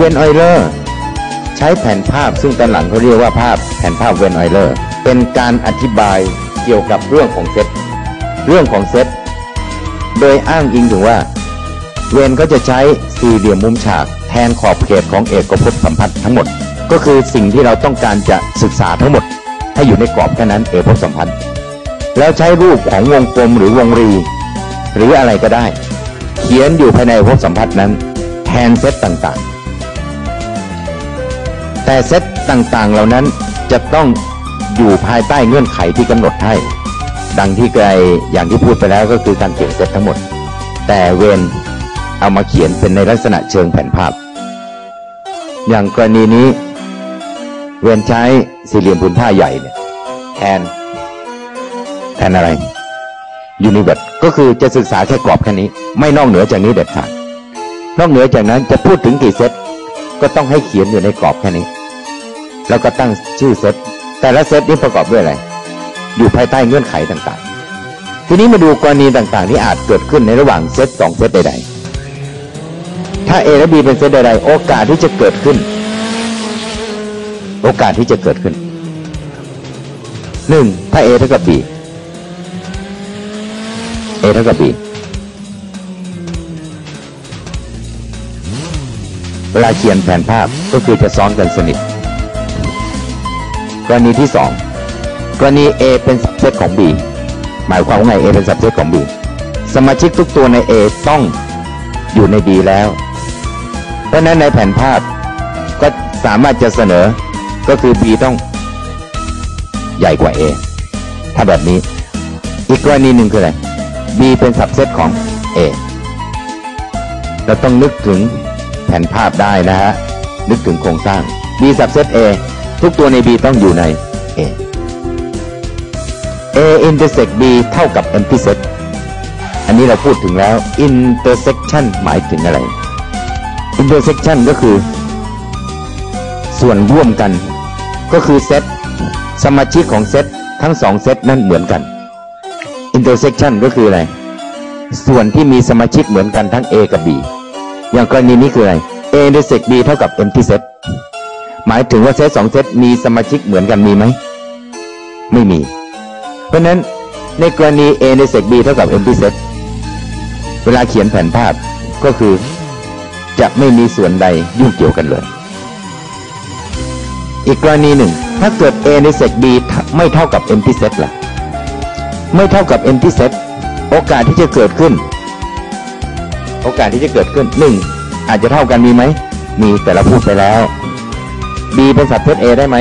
เวนออยเลอร์ใช้แผนภาพซึ่งตอนหลังเขาเรียกว่าภาพแผนภาพเวนออยเลอร์เป็นการอธิบายเกี่ยวกับเรื่องของเซตเรื่องของเซตโดยอ้างอิงถึงว่า เวนก็จะใช้สี่เหลี่ยมมุมฉากแทนขอบเขตของเอกภพสัมพัทธ์ทั้งหมด ก็คือสิ่งที่เราต้องการจะศึกษาทั้งหมด ให้อยู่ในกรอบแค่นั้นเอกภพสัมพัทธ์ แล้วใช้รูปของวงกลมหรือวงรี หรืออะไรก็ได้ เขียนอยู่ภายในภพสัมพัทธ์นั้น แทนเซตต่างๆ แต่เซตต่างๆ เหล่านั้นจะต้องอยู่ภายใต้เงื่อนไขที่กำหนดให้ ดังที่ไกลอย่างที่พูดไปแล้วก็คือการเขียนเซตทั้งหมด แต่เวนเอามาเขียนเป็นในลักษณะเชิงแผนภาพ อย่างกรณีนี้ เวนใช้สี่เหลี่ยมผืนผ้าใหญ่เนี่ยแทนแทนอะไรยูนิเวตก็คือจะศึกษาแค่กรอบแค่นี้ ไม่นอกเหนือจากนี้เด็ดขาดนอกเหนือจากนั้นจะพูดถึงกี่เซตก็ต้องให้เขียนอยู่ในกรอบแค่นี้ แล้วก็ตั้งชื่อเซตแต่ละเซตนี้ประกอบด้วยอะไร อยู่ภายใต้เงื่อนไขต่างๆ ทีนี้มาดูกรณีต่างๆ ที่อาจเกิดขึ้นในระหว่างเซตสองเซตใดๆ ถ้า A และ B เป็นเซตใดๆ โอกาสที่จะเกิดขึ้น โอกาสที่จะเกิดขึ้นหนึ่งถ้า A เท่ากับ B A เท่ากับ B เวลาเขียนแผนภาพก็คือจะซ้อนกันสนิท กรณีที่สองกรณี A เป็นสับเซตของ B หมายความว่าไง A เป็นสับเซตของ B สมาชิกทุกตัวใน A ต้องอยู่ใน B แล้ว เพราะฉะนั้นในแผนภาพก็สามารถจะเสนอก็คือ B ต้องใหญ่กว่า A ถ้าแบบนี้ อีกกรณีหนึ่งคืออะไร B เป็นสับเซตของ A เราต้องนึกถึงแผนภาพได้นะฮะ นึกถึงโครงสร้าง B สับเซต A ทุกตัวใน B ต้องอยู่ใน A A intersect B เท่ากับ empty set อันนี้เราพูดถึงแล้ว intersection หมายถึงอะไร intersection ก็คือ ส่วนร่วมกัน ก็คือเซตสมาชิกของเซตทั้งสองเซตนั้นเหมือนกัน intersection ก็คืออะไร ส่วนที่มีสมาชิกเหมือนกันทั้ง A กับ B อย่างกรณีนี้คืออะไร A intersect B เท่ากับ empty set หมายถึงว่าเซตสองเซตมีสมาชิกเหมือนกันมีไหม ไม่มี เพราะฉะนั้นในกรณี A intersect B เท่ากับ empty set เวลาเขียนแผนภาพก็คือจะไม่มีส่วนใดยุ่งเกี่ยวกันเลย อีกกรณีหนึ่ง ถ้าเกิด A intersect B ไม่เท่ากับ empty set ล่ะ ไม่เท่ากับ empty set โอกาสที่จะเกิดขึ้น โอกาสที่จะเกิดขึ้นหนึ่งอาจจะเท่ากันมีไหม มีแต่เราพูดไปแล้ว B เป็นสับเซต A ได้ไหม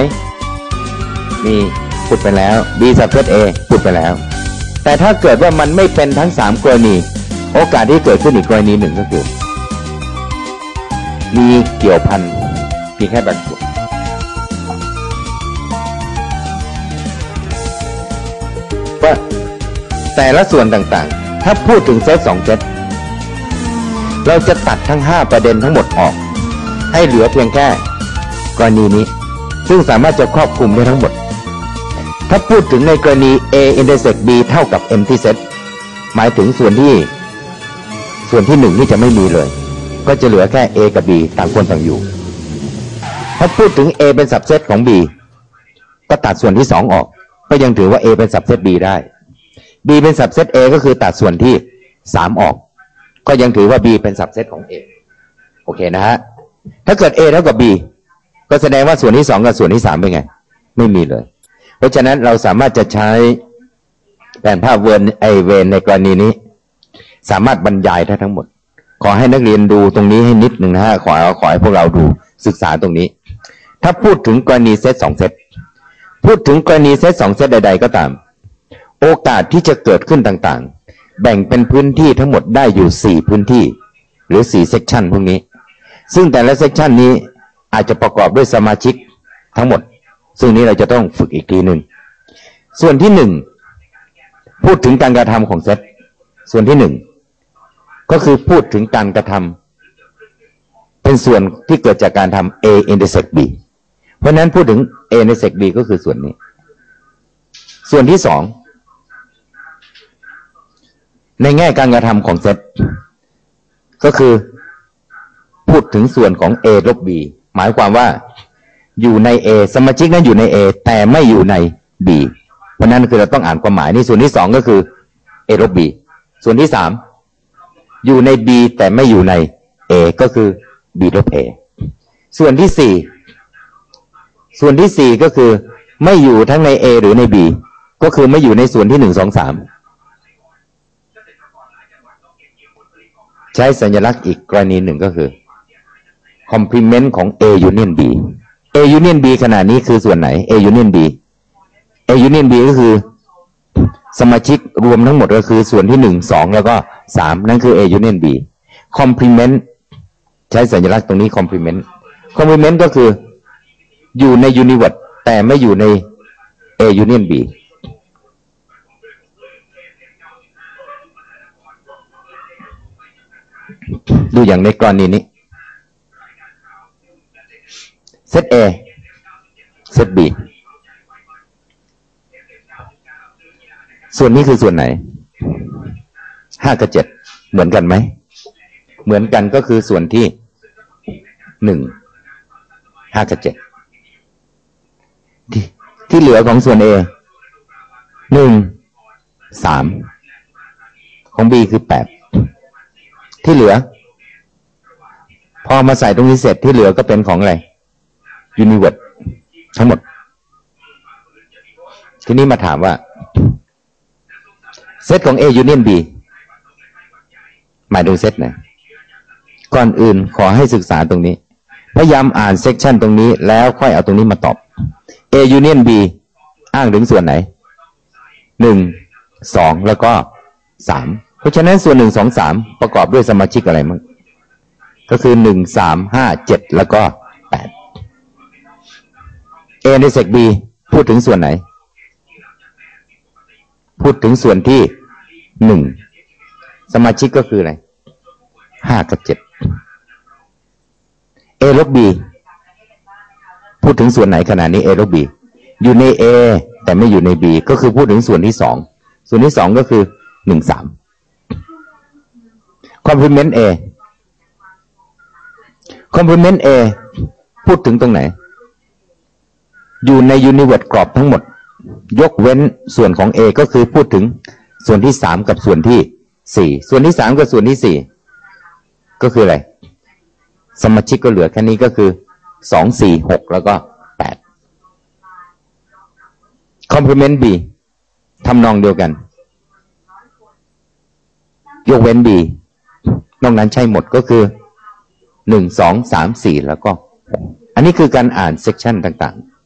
มีพูดไปแล้ว B สับเซต A พูดไปแล้ว แต่ถ้าเกิดว่ามันไม่เป็นทั้งสามกรณี โอกาสที่เกิดขึ้นอีกกรณีหนึ่งก็คือ มีเกี่ยวพันเพียงแค่บางส่วนว่าแต่ละส่วนต่างๆ ถ้าพูดถึงเซตสองเซตเราจะตัดทั้ง 5 ประเด็นทั้งหมดออก ให้เหลือเพียงแค่ กรณีนี้ ซึ่งสามารถจะครอบคลุมได้ทั้งหมด ถ้าพูดถึงในกรณี A intersect B เท่ากับ empty set หมายถึงส่วนที่ ส่วนที่หนึ่งนี่จะไม่มีเลย ก็จะเหลือแค่ A กับ B ต่างคนต่างอยู่ ถ้าพูดถึง A เป็นสับเซตของ B ก็ตัดส่วนที่สองออก ก็ยังถือว่า A เป็นสับเซต B ได้ B เป็นสับเซต A ก็คือตัดส่วนที่สามออก ก็ยังถือว่า B เป็นสับเซตของ A โอเคนะฮะ ถ้าเกิด A เท่ากับ B ก็แสดงว่าส่วนที่สองกับส่วนที่สามเป็นไง ไม่มีเลย เพราะฉะนั้นเราสามารถจะใช้แผนภาพเวนไอเวนในกรณีนี้ สามารถบรรยายได้ทั้งหมด ขอให้นักเรียนดูตรงนี้ให้นิดหนึ่งนะฮะขอขอให้พวกเราดูศึกษาตรงนี้ ถ้าพูดถึงกรณีเซตสองเซตพูดถึงกรณีเซตสองเซตใด ๆ ก็ตาม โอกาสที่จะเกิดขึ้นต่างๆ แบ่งเป็นพื้นที่ทั้งหมดได้อยู่สี่พื้นที่ หรือสี่เซกชันพวกนี้ ซึ่งแต่ละเซกชันนี้ อาจจะประกอบด้วยสมาชิกทั้งหมด ซึ่งนี้เราจะต้องฝึกอีกทีหนึ่ง ส่วนที่หนึ่งพูดถึงการกระทำของเซตส่วนที่หนึ่งก็คือพูดถึงการกระทำเป็นส่วนที่เกิดจากการทำ A intersect B เพราะนั้นพูดถึง A intersect B ก็คือส่วนนี้ ส่วนที่สองในแง่การกระทำของเซตก็คือพูดถึงส่วนของ a ลบ b หมายความว่าอยู่ใน a สมาชิกนั้นอยู่ใน a แต่ไม่อยู่ใน b เพราะนั้นคือเราต้องอ่านความหมายนี่ส่วนที่สองก็คือ a ลบ b ส่วนที่สามอยู่ใน b แต่ไม่อยู่ใน a ก็คือ b ลบ a ส่วนที่สี่ส่วนที่สี่ก็คือ ไม่อยู่ทั้งใน a หรือใน b ก็คือไม่อยู่ในส่วนที่หนึ่งสองสามใช้สัญลักษณ์อีกกรณีหนึ่งก็คือ complement ของ A union B A union B ขนาดนี้คือส่วนไหน A union B A union B ก็คือ สมาชิกรวมทั้งหมดก็คือส่วนที่หนึ่งสองแล้วก็สามนั่นคือ A union B complement ใช้สัญลักษณ์ตรงนี้ complement complement ก็คืออยู่ใน universe แต่ไม่อยู่ใน A union B ดูอย่างในกรณีนี้ เซต A เซต B ส่วนนี้คือส่วนไหนห้ากับเจ็ดเหมือนกันไหม เหมือนกันก็คือส่วนที่หนึ่งห้ากับเจ็ดที่ที่เหลือของส่วน A หนึ่งสามของ B คือแปดที่เหลือ พอมาใส่ตรงนี้เสร็จที่เหลือก็เป็นของอะไร ยูนิเวิร์สทั้งหมด ทีนี้มาถามว่า เซตของ A Union B หมายถึงเซตไหนก่อนอื่นขอให้ศึกษาตรงนี้ พยายามอ่านเซกชันตรงนี้ แล้วค่อยเอาตรงนี้มาตอบ A Union B อ้างถึงส่วนไหนหนึ่งสองแล้วก็สามเพราะฉะนั้นส่วนหนึ่งสองสามประกอบด้วยสมาชิกอะไรมั้งก็คือหนึ่งสามห้าเจ็ดแล้วก็ แปด A ในเซก B พูดถึงส่วนไหน พูดถึงส่วนที่หนึ่งสมาชิกก็คืออะไรห้ากับเจ็ด A ลบ B พูดถึงส่วนไหนขนาดนี้ A ลบ B อยู่ใน A แต่ไม่อยู่ใน B ก็คือพูดถึงส่วนที่สองส่วนที่สองก็คือหนึ่งสาม complement A complement A พูดถึงตรงไหน อยู่ในยูนิเวิร์สกรอบทั้งหมด ยกเว้นส่วนของ A ก็คือพูดถึงส่วนที่สามกับส่วนที่สี่ส่วนที่สามกับส่วนที่สี่ก็คืออะไร สมาชิกก็เหลือแค่นี้ก็คือสองสี่หกแล้วก็แปด complement B ทำนองเดียวกัน ยกเว้น B นอกนั้นใช่หมดก็คือหนึ่งสองสามสี่แล้วก็ อันนี้คือการอ่านเซกชันต่างๆ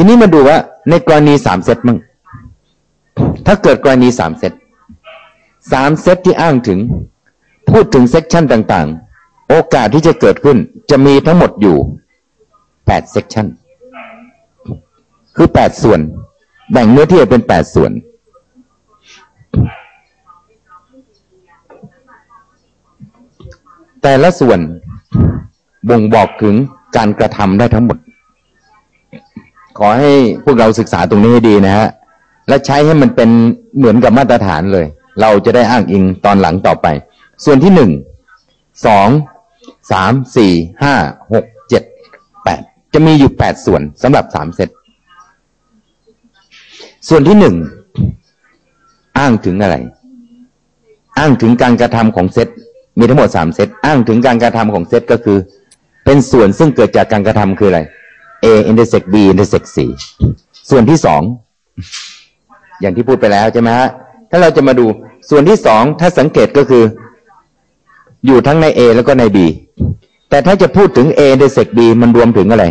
ทีนี้มาดูว่า ในกรณีสามเซตมั่งถ้าเกิดกรณีสามเซตสามเซตที่อ้างถึง พูดถึงเซกชันต่างๆ โอกาสที่จะเกิดขึ้น จะมีทั้งหมดอยู่แปดเซกชันคือแปดส่วน แบ่งเนื้อที่เป็นแปดส่วน แต่ละส่วนบ่งบอกถึงการกระทำได้ทั้งหมด ขอให้พวกเราศึกษาตรงนี้ให้ดีนะฮะ และใช้ให้มันเป็นเหมือนกับมาตรฐานเลย เราจะได้อ้างอิงตอนหลังต่อไป ส่วนที่หนึ่งสองสามสี่ห้าหกเจ็ดแปดจะมีอยู่แปดส่วนสำหรับสามเซตส่วนที่หนึ่งอ้างถึงอะไร อ้างถึงการกระทำของเซตมีทั้งหมดสามเซตอ้างถึงการกระทำของเซตก็คือ เป็นส่วนซึ่งเกิดจากการกระทำคืออะไร A intersect B intersect C ส่วนที่สองอย่างที่พูดไปแล้วใช่ไหมฮะถ้าเราจะมาดูส่วนที่สองถ้าสังเกตก็คือ อยู่ทั้งใน A แล้วก็ใน B แต่ถ้าจะพูดถึง A intersect B มันรวมถึงอะไร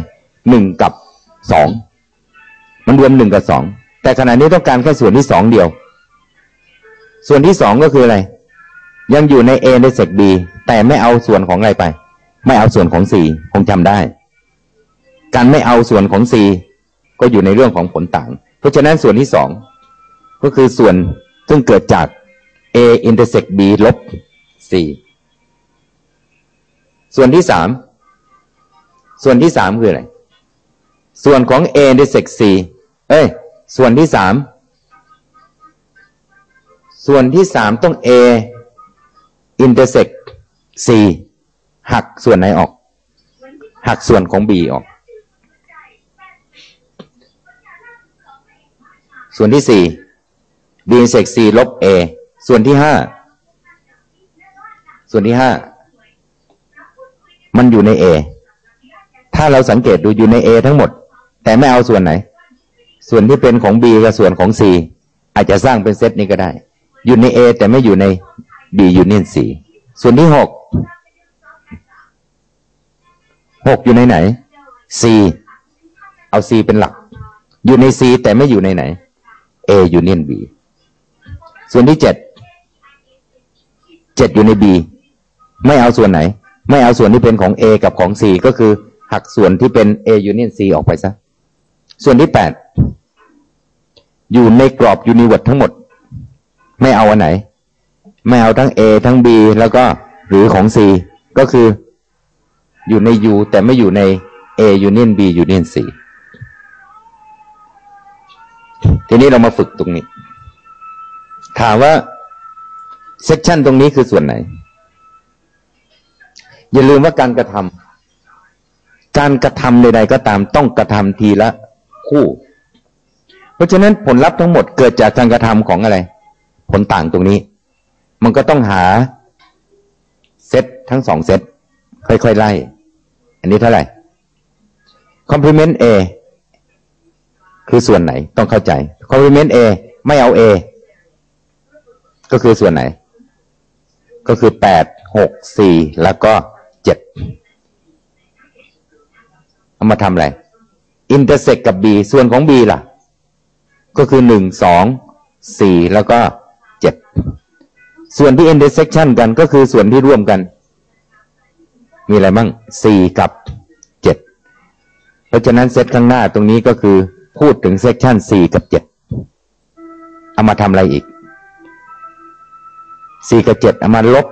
หนึ่งกับสองมันรวมหนึ่งกับสองแต่ขณะนี้ต้องการแค่ส่วนที่สองเดียว ส่วนที่สองก็คืออะไร ยังอยู่ใน A intersect B แต่ไม่เอาส่วนของอะไรไป ไม่เอาส่วนของ C คงจำได้ การไม่เอาส่วนของ C ก็อยู่ในเรื่องของผลต่าง เพราะฉะนั้นส่วนที่สองก็คือส่วนซึ่งเกิดจาก A intersect B ลบ C ส่วนที่สามส่วนที่สามคืออะไร ส่วนของ A intersect C เอ้ย ส่วนที่สามส่วนที่สามต้อง A intersect C หักส่วนไหนออก หักส่วนของ B ออก ส่วนที่สี่ B intersect C ลบ A ส่วนที่ห้า ส่วนที่ห้า มันอยู่ใน A ถ้าเราสังเกตดูอยู่ใน A ทั้งหมด แต่ไม่เอาส่วนไหน ส่วนที่เป็นของ B กับส่วนของ C อาจจะสร้างเป็นเซตนี้ก็ได้ อยู่ใน A แต่ไม่อยู่ใน B ยูเนียน C ส่วนที่หกหกอยู่ในไหน C เอา C เป็นหลัก อยู่ใน C แต่ไม่อยู่ในไหน A ยูเนียน B ส่วนที่เจ็ดเจ็ดอยู่ใน B ไม่เอาส่วนไหน ไม่เอาส่วนที่เป็นของ A กับของ C ก็คือหักส่วนที่เป็น A ยูเนียน C ออกไปซะ ส่วนที่แปดอยู่ในกรอบยูนิเวิร์ทั้งหมด ไม่เอาอันไหน ไม่เอาทั้ง A ทั้ง B แล้วก็หรือของ C ก็คืออยู่ใน U แต่ไม่อยู่ใน A ยูเนียน B ยูเนียน C ทีนี้เรามาฝึกตรงนี้ ถามว่าเซกชันตรงนี้คือส่วนไหน อย่าลืมว่าการกระทำการกระทำใดๆก็ตามต้องกระทำทีละคู่ เพราะฉะนั้นผลลัพธ์ทั้งหมดเกิดจากการกระทำของอะไร ผลต่างตรงนี้ มันก็ต้องหาเซตทั้งสองเซตค่อยๆไล่ อันนี้เท่าไหร่ complement A คือส่วนไหนต้องเข้าใจ complement A ไม่เอา A ก็คือส่วนไหน ก็คือแปดหกสี่แล้วก็เจ็ดเอามาทำอะไร intersect กับ B ส่วนของ B ล่ะ ก็คือหนึ่งสองสี่แล้วก็เจ็ดส่วนที่ intersection กันก็คือส่วนที่ร่วมกัน มีอะไรบ้างสี่กับเจ็ดเพราะฉะนั้นเซตข้างหน้าตรงนี้ก็คือ พูดถึงเซ c ชันสี่กับเจ็ดเอามาทำอะไรอีกสี่กับเจ็ดเอามาลบ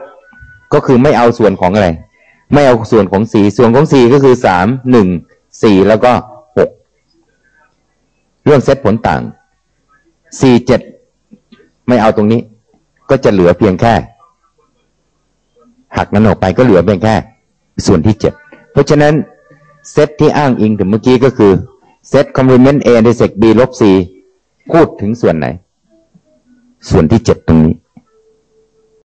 ก็คือไม่เอาส่วนของอะไร ไม่เอาส่วนของสี่ส่วนของสี่ก็คือสามหนึ่งสี่แล้วก็หกเรื่องเซตผลต่างสี่เจ็ดไม่เอาตรงนี้ ก็จะเหลือเพียงแค่ หักนั้นออกไปก็เหลือเพียงแค่ ส่วนที่เจ็ดเพราะฉะนั้นเซตที่อ้างอิงถึงเมื่อกี้ก็คือ เซตคอมพลีเมนต์เอในเซก B ลบ C พูดถึงส่วนไหน ส่วนที่เจ็ดตรงนี้